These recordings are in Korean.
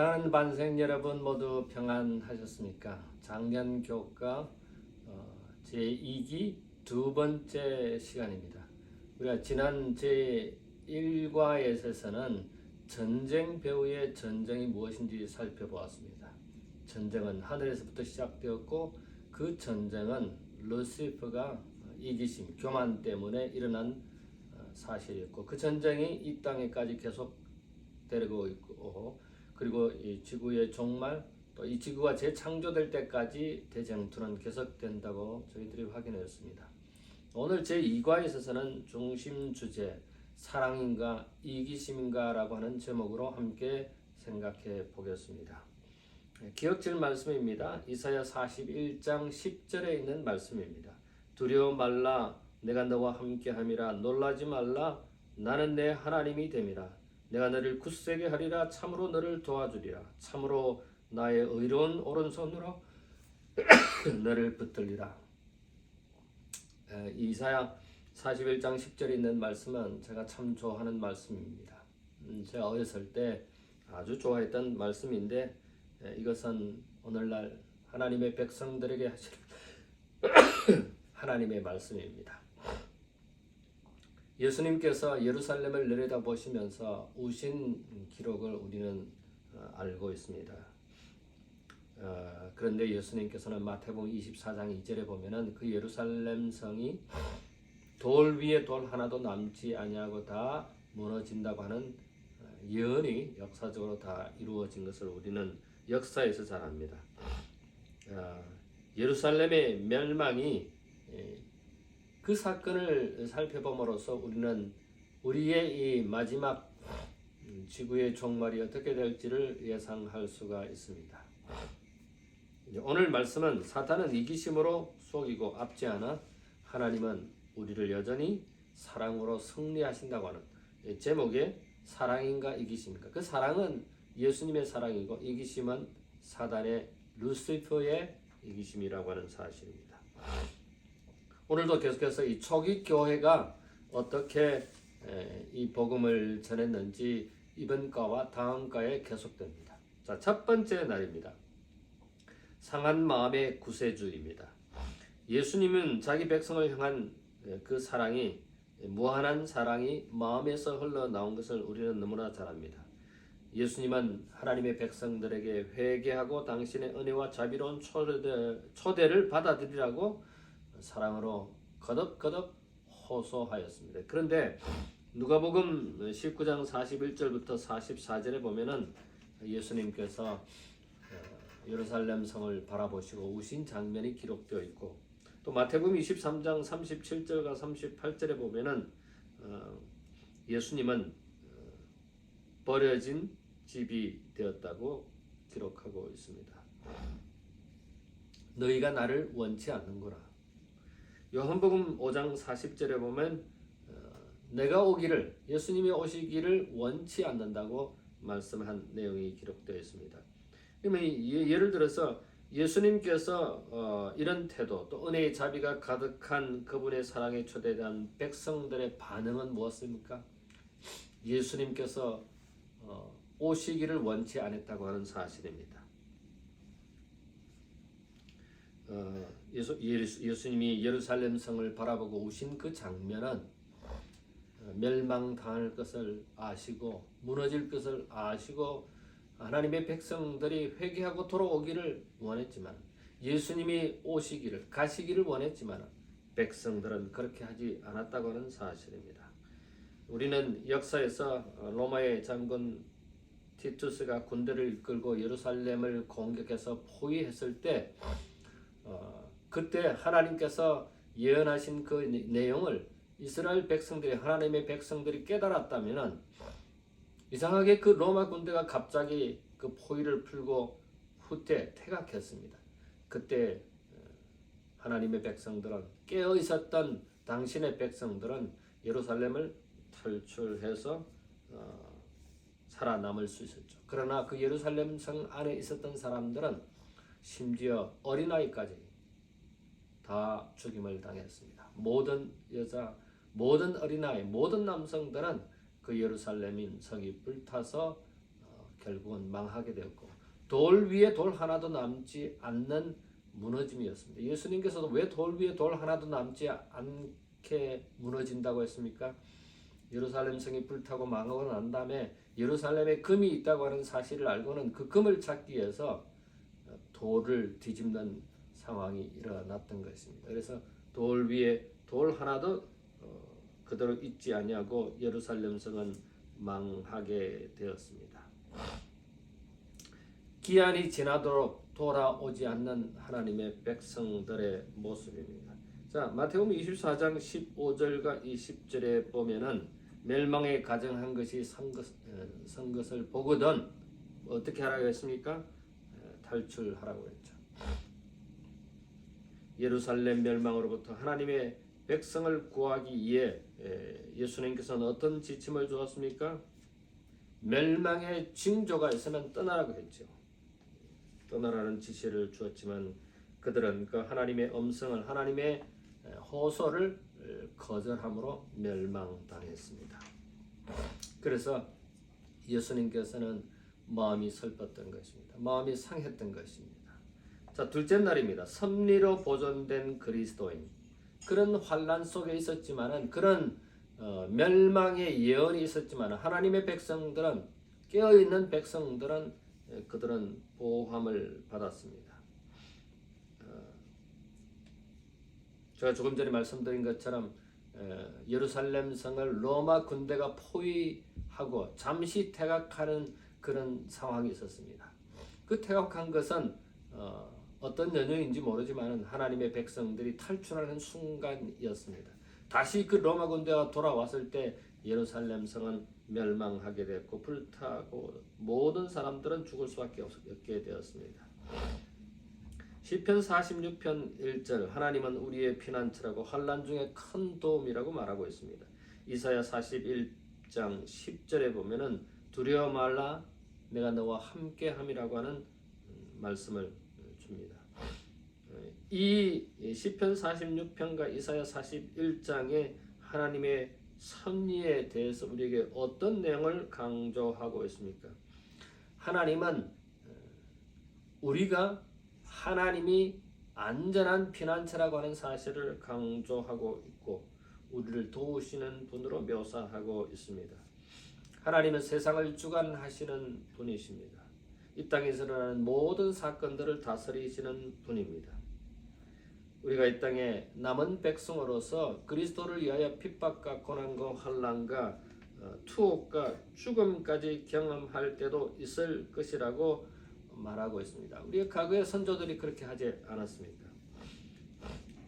사랑하는 반생 여러분 모두 평안하셨습니까? 작년 교과 어, 제2기 두 번째 시간입니다. 우리가 지난 제1과에서는 전쟁 배후의 전쟁이 무엇인지 살펴보았습니다. 전쟁은 하늘에서부터 시작되었고 그 전쟁은 루시퍼가 이기심, 교만 때문에 일어난 어, 사실이었고 그 전쟁이 이 땅에까지 계속 되고 있고 그리고 이 지구의 종말 또 이 지구가 재창조될 때까지 대쟁투는 계속된다고 저희들이 확인했습니다. 오늘 제 2과에 있어서는 중심 주제 사랑인가 이기심인가라고 하는 제목으로 함께 생각해 보겠습니다. 네, 기억질 말씀입니다. 이사야 41장 10절에 있는 말씀입니다. 두려워 말라 내가 너와 함께 함이라 놀라지 말라 나는 내 하나님이 됨이라 내가 너를 굳세게 하리라 참으로 너를 도와주리라 참으로 나의 의로운 오른손으로 너를 붙들리라 에, 이사야 41장 10절에 있는 말씀은 제가 참 좋아하는 말씀입니다. 음, 제가 어렸을 때 아주 좋아했던 말씀인데 에, 이것은 오늘날 하나님의 백성들에게 하실 하나님의 말씀입니다. 예수님께서 예루살렘을 내려다보시면서 우신 기록을 우리는 어, 알고 있습니다. 어, 그런데 예수님께서는 마태복음 24장 2절에 보면은 그 예루살렘 성이 돌 위에 돌 하나도 남지 아니하고 다 무너진다고 하는 어, 예언이 역사적으로 다 이루어진 것을 우리는 역사에서 잘 압니다. 어, 예루살렘의 멸망이 예, 그 사건을 살펴봄으로써 우리는 우리의 이 마지막 음, 지구의 종말이 어떻게 될지를 예상할 수가 있습니다. 오늘 말씀은 사탄은 이기심으로 속이고 압제하나 하나님은 우리를 여전히 사랑으로 승리하신다고 하는 이 제목에 사랑인가 이기심인가 그 사랑은 예수님의 사랑이고 이기심은 사단의 루시퍼의 이기심이라고 하는 사실입니다. 오늘도 계속해서 이 초기 교회가 어떻게 에, 이 복음을 전했는지 이번 과와 다음 과에 계속됩니다. 자, 첫 번째 날입니다. 상한 마음의 구세주입니다. 예수님은 자기 백성을 향한 에, 그 사랑이 무한한 사랑이 마음에서 흘러나온 것을 우리는 너무나 잘 압니다. 예수님은 하나님의 백성들에게 회개하고 당신의 은혜와 자비로운 초대, 초대를 받아들이라고 사랑으로 거듭거듭 호소하였습니다. 그런데 누가복음 19장 41절부터 44절에 보면은 예수님께서 어, 예루살렘 성을 바라보시고 우신 장면이 기록되어 있고 또 마태복음 23장 37절과 38절에 보면은 어, 예수님은 어, 버려진 집이 되었다고 기록하고 있습니다. 너희가 나를 원치 않는구나. 요한복음 5장 40절에 보면 어, 내가 오기를 예수님이 오시기를 원치 않는다고 말씀한 내용이 기록되어 있습니다. 그러면 예를 들어서 예수님께서 어, 이런 태도 또 은혜의 자비가 가득한 그분의 사랑에 초대된 백성들의 반응은 무엇입니까? 예수님께서 어, 오시기를 원치 않았다고 하는 사실입니다. 어, 예수, 예수님이 예루살렘 성을 바라보고 우신 그 장면은 멸망당할 것을 아시고 무너질 것을 아시고 하나님의 백성들이 회개하고 돌아오기를 원했지만 예수님이 오시기를 가시기를 원했지만 백성들은 그렇게 하지 않았다고 하는 사실입니다. 우리는 역사에서 로마의 장군 티투스가 군대를 이끌고 예루살렘을 공격해서 포위했을 때 어, 그때 하나님께서 예언하신 그 내용을 이스라엘 백성들이 하나님의 백성들이 깨달았다면은 이상하게 그 로마 군대가 갑자기 그 포위를 풀고 후퇴 퇴각했습니다. 그때 어, 하나님의 백성들은 깨어 있었던 당신의 백성들은 예루살렘을 탈출해서 어, 살아남을 수 있었죠. 그러나 그 예루살렘 성 안에 있었던 사람들은 심지어 어린아이까지 다 죽임을 당했습니다. 모든 여자, 모든 어린아이, 모든 남성들은 그 예루살렘인 성이 불타서 어, 결국은 망하게 되었고 돌 위에 돌 하나도 남지 않는 무너짐이었습니다. 예수님께서도 왜 돌 위에 돌 하나도 남지 않게 무너진다고 했습니까? 예루살렘 성이 불타고 망하고 난 다음에 예루살렘에 금이 있다고 하는 사실을 알고는 그 금을 찾기 위해서 돌을 뒤집는 상황이 일어났던 것입니다. 그래서 돌 위에 돌 하나도 어, 그대로 있지 아니하고 예루살렘 성은 망하게 되었습니다. 기한이 지나도록 돌아오지 않는 하나님의 백성들의 모습입니다. 자, 마태복음 24장 15절과 20절에 보면은 멸망에 가정한 것이 선, 것, 어, 선 것을 보거든 어떻게 하라고 했습니까? 어, 탈출하라고 했죠. 예루살렘 멸망으로부터 하나님의 백성을 구하기 위해 에, 예수님께서는 어떤 지침을 주었습니까? 멸망의 징조가 있으면 떠나라고 했죠. 떠나라는 지시를 주었지만 그들은 그 하나님의 음성을 하나님의 호소를 거절함으로 멸망당했습니다. 그래서 예수님께서는 마음이 슬펐던 것입니다. 마음이 상했던 것입니다. 자 둘째 날입니다. 섭리로 보존된 그리스도인 그런 환란 속에 있었지만은 그런 어, 멸망의 예언이 있었지만 하나님의 백성들은 깨어 있는 백성들은 에, 그들은 보호함을 받았습니다. 어, 제가 조금 전에 말씀드린 것처럼 에, 예루살렘 성을 로마 군대가 포위하고 잠시 퇴각하는 그런 상황이 있었습니다. 그 퇴각한 것은 어, 어떤 연유인지 모르지만 하나님의 백성들이 탈출하는 순간이었습니다. 다시 그 로마 군대가 돌아왔을 때 예루살렘 성은 멸망하게 됐고 불타고 모든 사람들은 죽을 수밖에 없게 되었습니다. 시편 46편 1절 하나님은 우리의 피난처라고 환난 중에 큰 도움이라고 말하고 있습니다. 이사야 41장 10절에 보면은 두려워 말라 내가 너와 함께함이라고 하는 말씀을 줍니다. 이 시편 46편과 이사야 41장의 하나님의 섭리에 대해서 우리에게 어떤 내용을 강조하고 있습니까? 하나님은 우리가 하나님이 안전한 피난처라고 하는 사실을 강조하고 있고 우리를 도우시는 분으로 묘사하고 있습니다. 하나님은 세상을 주관하시는 분이십니다. 이 땅에서 일어나는 모든 사건들을 다스리시는 분입니다. 우리가 이 땅에 남은 백성으로서 그리스도를 위하여 핍박과 고난과 환난과 어, 투옥과 죽음까지 경험할 때도 있을 것이라고 말하고 있습니다. 우리 과거의 선조들이 그렇게 하지 않았습니까?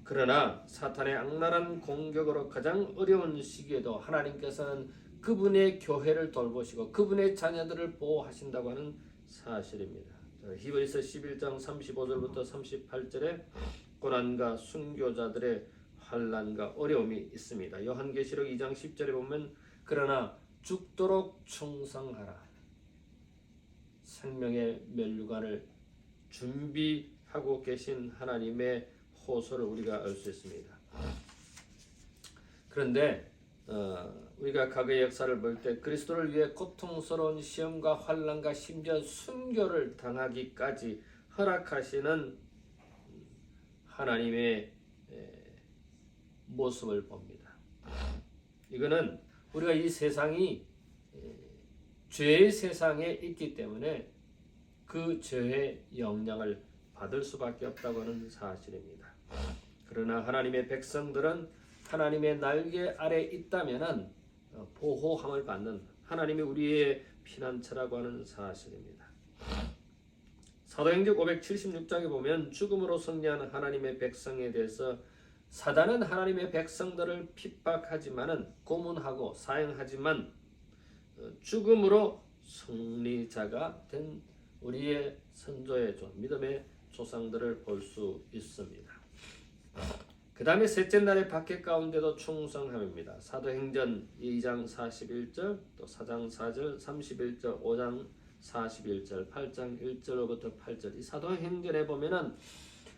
그러나 사탄의 악랄한 공격으로 가장 어려운 시기에도 하나님께서는 그분의 교회를 돌보시고 그분의 자녀들을 보호하신다고 하는 사실입니다. 히브리서 11장 35절부터 38절에 고난과 순교자들의 환란과 어려움이 있습니다. 요한계시록 2장 10절에 보면 그러나 죽도록 충성하라. 생명의 멸류관을 준비하고 계신 하나님의 호소를 우리가 알 수 있습니다. 그런데 어, 우리가 과거의 역사를 볼 때 그리스도를 위해 고통스러운 시험과 환란과 심지어 순교를 당하기까지 허락하시는 하나님의 모습을 봅니다. 이거는 우리가 이 세상이 죄의 세상에 있기 때문에 그 죄의 영향을 받을 수밖에 없다고 하는 사실입니다. 그러나 하나님의 백성들은 하나님의 날개 아래 있다면은 보호함을 받는 하나님이 우리의 피난처라고 하는 사실입니다. 사도행전 576장에 보면 죽음으로 승리하는 하나님의 백성에 대해서 사단은 하나님의 백성들을 핍박하지만은 고문하고 사형하지만 죽음으로 승리자가 된 우리의 선조의 조, 믿음의 조상들을 볼 수 있습니다. 그 다음에 셋째 날의 박해 가운데도 충성함입니다. 사도행전 2장 41절, 또 4장 4절, 31절, 5장 41절, 8장 1절로부터 8절 이 사도행전에 보면은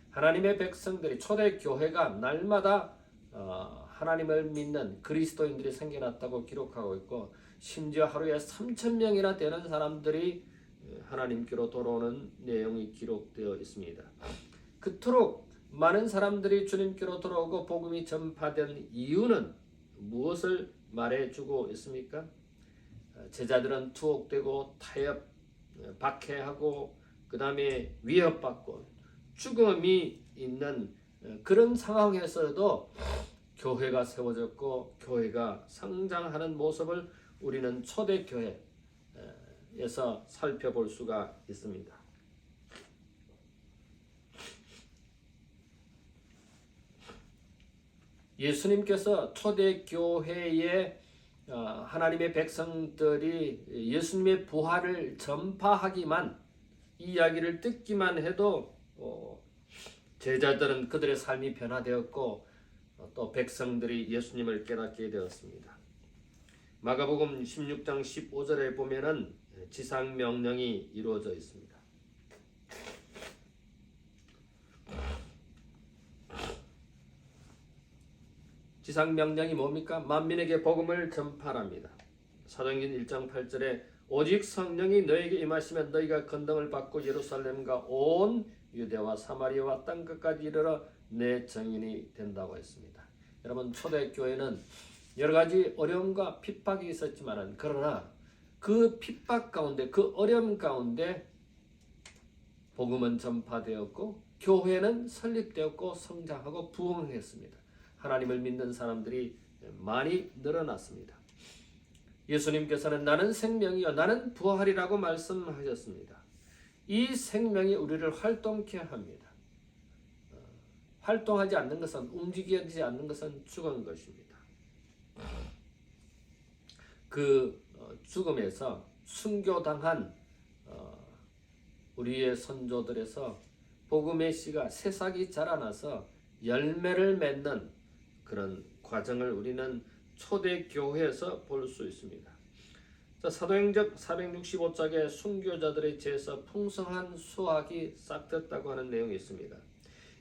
하나님의 백성들이 초대 교회가 날마다 어, 하나님을 믿는 그리스도인들이 생겨났다고 기록하고 있고 심지어 하루에 3천 명이나 되는 사람들이 하나님께로 돌아오는 내용이 기록되어 있습니다. 그토록 많은 사람들이 주님께로 돌아오고 복음이 전파된 이유는 무엇을 말해주고 있습니까? 어, 제자들은 투옥되고 타협, 어, 박해하고 그 다음에 위협받고 죽음이 있는 어, 그런 상황에서도 교회가 세워졌고 교회가 성장하는 모습을 우리는 초대교회에서 살펴볼 수가 있습니다. 예수님께서 초대교회에 어, 하나님의 백성들이 예수님의 부활을 전파하기만 이야기를 듣기만 해도 어, 제자들은 그들의 삶이 변화되었고 어, 또 백성들이 예수님을 깨닫게 되었습니다. 마가복음 16장 15절에 보면은 지상 명령이 이루어져 있습니다. 지상 명령이 뭡니까? 만민에게 복음을 전파랍니다. 사도행전 1장 8절에 오직 성령이 너에게 임하시면 너희가 건등을 받고 예루살렘과 온 유대와 사마리아와 땅 끝까지 이르러 내 증인이 된다고 했습니다. 여러분 초대 교회는 여러 가지 어려움과 핍박이 있었지만은 그러나 그 핍박 가운데 그 어려움 가운데 복음은 전파되었고 교회는 설립되었고 성장하고 부흥했습니다. 하나님을 믿는 사람들이 많이 늘어났습니다. 예수님께서는 나는 생명이요 나는 부활이라고 말씀하셨습니다. 이 생명이 우리를 활동케 합니다. 어, 활동하지 않는 것은 움직이지 않는 것은 죽은 것입니다. 그 어, 죽음에서 순교당한 어, 우리의 선조들에서 복음의 씨가 새싹이 자라나서 열매를 맺는 그런 과정을 우리는 초대 교회에서 볼 수 있습니다. 자, 사도행전 465장에 순교자들의 죄에서 풍성한 수확이 싹트었다고 하는 내용이 있습니다.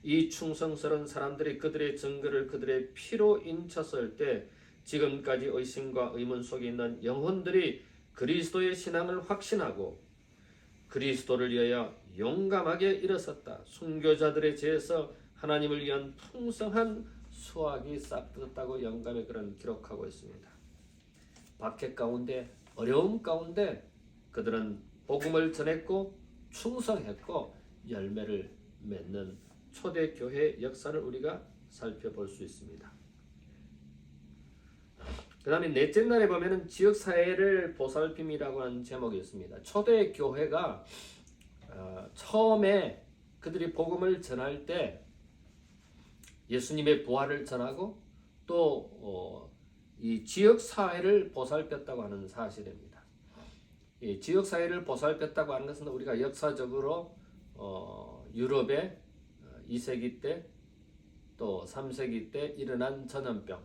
이 충성스러운 사람들이 그들의 증거를 그들의 피로 인쳤을 때 지금까지 의심과 의문 속에 있는 영혼들이 그리스도의 신앙을 확신하고 그리스도를 위하여 용감하게 일어섰다. 순교자들의 죄에서 하나님을 위한 풍성한 수확이 싹트었다고 영감의 글은 기록하고 있습니다. 박해 가운데 어려움 가운데 그들은 복음을 전했고 충성했고 열매를 맺는 초대 교회 역사를 우리가 살펴볼 수 있습니다. 그 다음에 넷째 날에 보면은 지역 사회를 보살핌이라고 하는 제목이 있습니다. 초대 교회가 어, 처음에 그들이 복음을 전할 때 예수님의 부활을 전하고 또 어, 이 지역 사회를 보살폈다고 하는 사실입니다. 이 지역 사회를 보살폈다고 하는 것은 우리가 역사적으로 어, 유럽의 2세기 때 또 3세기 때 일어난 전염병,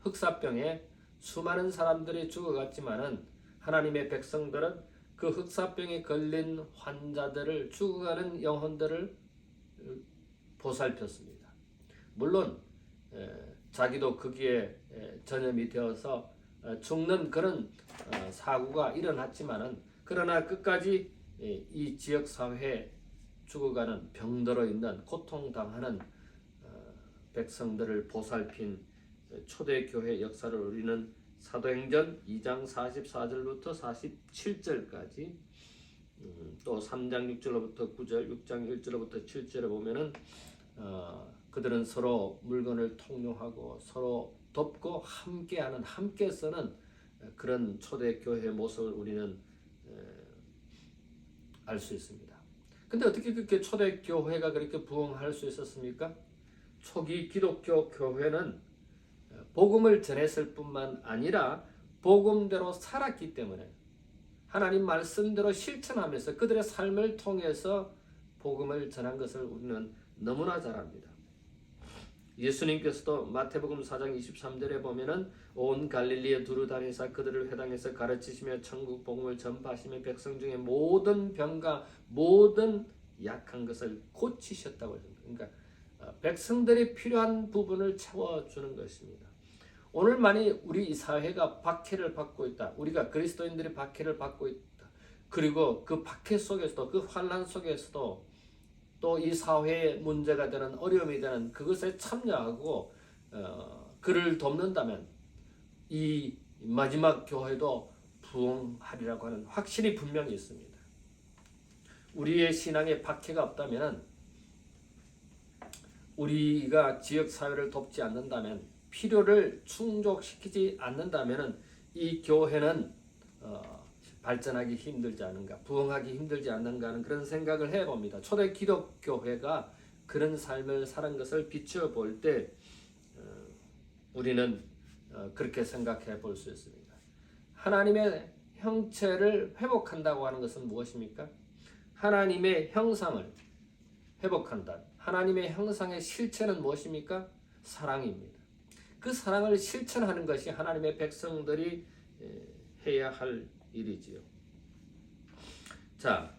흑사병에 수많은 사람들이 죽어갔지만은 하나님의 백성들은 그 흑사병에 걸린 환자들을 죽어가는 영혼들을 보살폈습니다. 물론 에, 자기도 거기에 에, 전염이 되어서 어, 죽는 그런 어, 사고가 일어났지만은 그러나 끝까지 에, 이 지역 사회에 죽어가는 병들어 있는 고통당하는 어, 백성들을 보살핀 초대교회 역사를 우리는 사도행전 2장 44절부터 47절까지 음, 또 3장 6절로부터 9절, 6장 1절로부터 7절에 보면은 어, 그들은 서로 물건을 통용하고 서로 돕고 함께하는 함께 쓰는 그런 초대 교회 모습을 우리는 알 수 있습니다. 근데 어떻게 그렇게 초대 교회가 그렇게 부흥할 수 있었습니까? 초기 기독교 교회는 복음을 전했을 뿐만 아니라 복음대로 살았기 때문에 하나님 말씀대로 실천하면서 그들의 삶을 통해서 복음을 전한 것을 우리는 너무나 잘 압니다. 예수님께서도 마태복음 4장 23절에 보면은 온 갈릴리에 두루 다니사 그들을 회당에서 가르치시며 천국 복음을 전파하시며 백성 중에 모든 병과 모든 약한 것을 고치셨다고 했습니다. 그러니까 어, 백성들이 필요한 부분을 채워주는 것입니다. 오늘 만이 우리 이 사회가 박해를 받고 있다. 우리가 그리스도인들이 박해를 받고 있다. 그리고 그 박해 속에서도 그 환란 속에서도 또 이 사회의 문제가 되는 어려움이 되는 그것에 참여하고 어, 그를 돕는다면 이 마지막 교회도 부흥하리라고 하는 확신이 분명히 있습니다. 우리의 신앙에 박해가 없다면 우리가 지역 사회를 돕지 않는다면 필요를 충족시키지 않는다면 이 교회는 어, 발전하기 힘들지 않은가, 부흥하기 힘들지 않는가 하는 그런 생각을 해봅니다. 초대 기독교회가 그런 삶을 사는 것을 비춰볼 때 어, 우리는 어, 그렇게 생각해 볼 수 있습니다. 하나님의 형체를 회복한다고 하는 것은 무엇입니까? 하나님의 형상을 회복한다. 하나님의 형상의 실체는 무엇입니까? 사랑입니다. 그 사랑을 실천하는 것이 하나님의 백성들이 해야 할 일이지요. 자,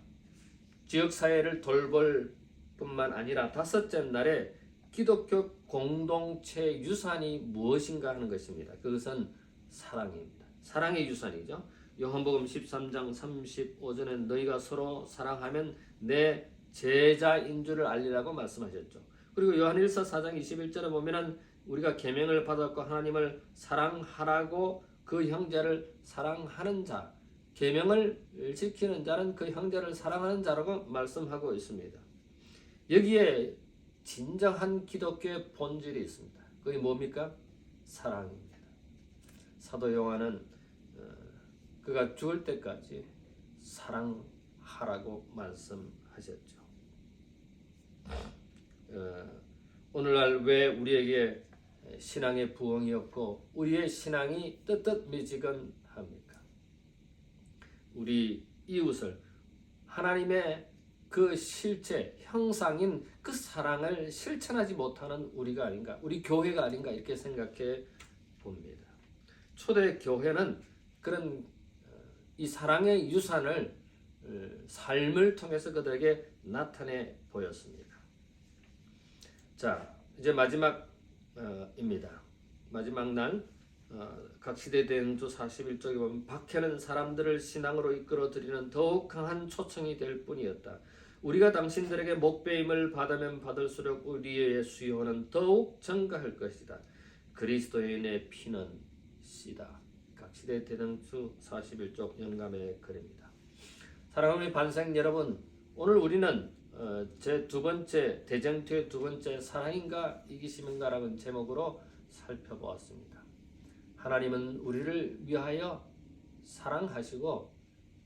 지역 사회를 돌볼 뿐만 아니라 다섯째 날에 기독교 공동체 유산이 무엇인가 하는 것입니다. 그것은 사랑입니다. 사랑의 유산이죠. 요한복음 13장 35절에 너희가 서로 사랑하면 내 제자인 줄을 알리라고 말씀하셨죠. 그리고 요한일서 4장 21절에 보면은 우리가 계명을 받았고 하나님을 사랑하라고 그 형제를 사랑하는 자, 계명을 지키는 자는 그 형제를 사랑하는 자라고 말씀하고 있습니다. 여기에 진정한 기독교의 본질이 있습니다. 그게 뭡니까? 사랑입니다. 사도 요한은 어, 그가 죽을 때까지 사랑하라고 말씀하셨죠. 어, 오늘날 왜 우리에게 신앙의 부흥이 없고 우리의 신앙이 뜨뜻미지근합니까? 우리 이웃을 하나님의 그 실체, 형상인 그 사랑을 실천하지 못하는 우리가 아닌가, 우리 교회가 아닌가 이렇게 생각해 봅니다. 초대 교회는 그런 어, 이 사랑의 유산을 어, 삶을 통해서 그들에게 나타내 보였습니다. 자, 이제 마지막입니다. 마지막 날, 어, 각 시대 대행주 41쪽에 보면 박해는 사람들을 신앙으로 이끌어 드리는 더욱 강한 초청이 될 뿐이었다. 우리가 당신들에게 목배임을 받으면 받을수록 우리의 수요는 더욱 증가할 것이다. 그리스도인의 피는 씨다. 각 시대 대등주 41쪽 영감의 글입니다. 사랑하는 반생 여러분, 오늘 우리는 어, 제두 번째 대쟁투의 두 번째 사랑인가 이기심인가라는 제목으로 살펴보았습니다. 하나님은 우리를 위하여 사랑하시고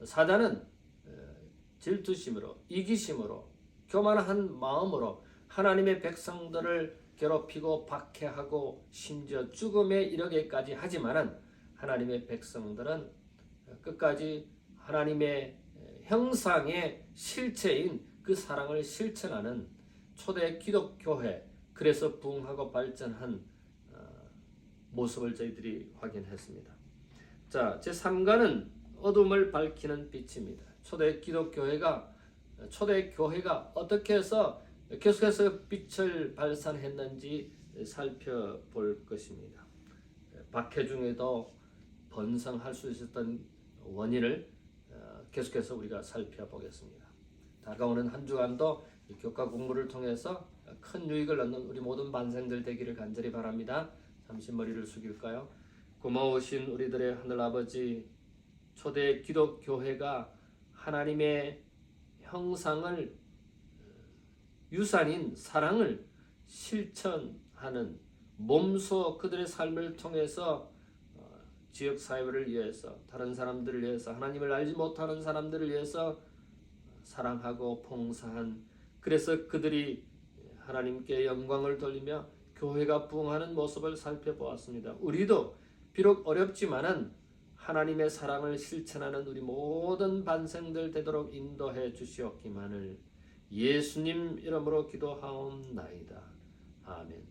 사단은 어, 질투심으로 이기심으로 교만한 마음으로 하나님의 백성들을 괴롭히고 박해하고 심지어 죽음에 이르게까지 하지만은 하나님의 백성들은 끝까지 하나님의 형상의 실체인 그 사랑을 실천하는 초대 기독교회 그래서 부흥하고 발전한 어, 모습을 저희들이 확인했습니다. 자, 제 3가는 어둠을 밝히는 빛입니다. 초대 기독교회가 초대 교회가 어떻게 해서 계속해서 빛을 발산했는지 살펴볼 것입니다. 박해 중에도 번성할 수 있었던 원인을 어, 계속해서 우리가 살펴보겠습니다. 다가오는 한 주간도 교과 공부를 통해서 큰 유익을 얻는 우리 모든 반생들 되기를 간절히 바랍니다. 잠시 머리를 숙일까요? 고마우신 우리들의 하늘 아버지 초대 기독 교회가 하나님의 형상을 유산인 사랑을 실천하는 몸소 그들의 삶을 통해서 어, 지역 사회를 위해서 다른 사람들을 위해서 하나님을 알지 못하는 사람들을 위해서 사랑하고 봉사한 그래서 그들이 하나님께 영광을 돌리며 교회가 부흥하는 모습을 살펴보았습니다. 우리도 비록 어렵지만은 하나님의 사랑을 실천하는 우리 모든 반생들 되도록 인도해 주시옵기만을 예수님 이름으로 기도하옵나이다. 아멘.